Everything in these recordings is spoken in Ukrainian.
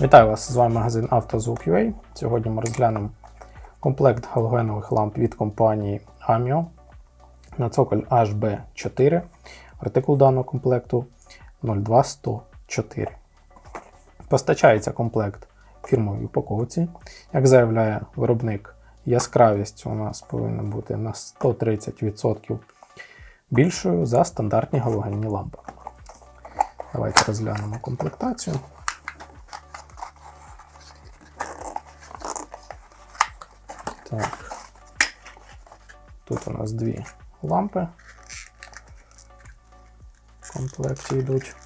Вітаю вас! З вами магазин «Автозвук.UA». Сьогодні ми розглянемо комплект галогенових ламп від компанії Amio на цоколь HB4. Артикул даного комплекту 02104. Постачається комплект фірмовій упаковці. Як заявляє виробник, яскравість у нас повинна бути на 130% більшою за стандартні галогенні лампи. Давайте розглянемо комплектацію. Так. Тут у нас дві лампи. В комплекті йдуть.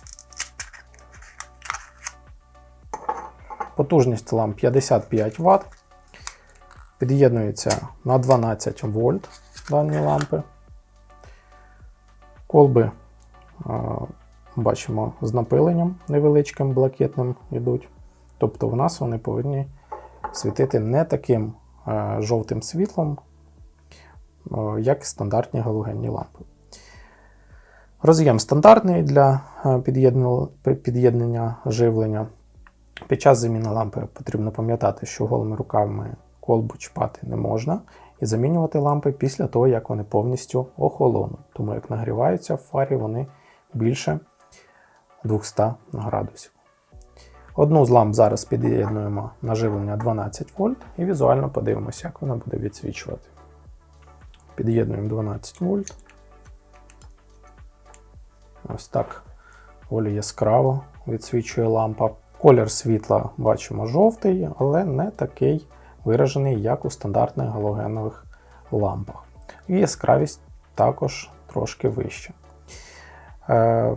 Потужність ламп 55 Вт. Під'єднується на 12 вольт дані лампи. Колби бачимо з напиленням невеличким блакитним йдуть. Тобто в нас вони повинні світити не таким е, жовтим світлом, е, як і стандартні галогенні лампи. Роз'єм стандартний для е, під'єднання живлення. Під час заміни лампи потрібно пам'ятати, що голими руками колбу чіпати не можна, і замінювати лампи після того, як вони повністю охолонуть. Тому як нагріваються в фарі, вони більше 200 градусів. Одну з ламп зараз під'єднуємо на живлення 12 вольт і візуально подивимося, як вона буде відсвічувати. Під'єднуємо 12 вольт. Ось так доволі яскраво відсвічує лампа. Колір світла бачимо жовтий, але не такий виражений, як у стандартних галогенових лампах. І яскравість також трошки вища. Е,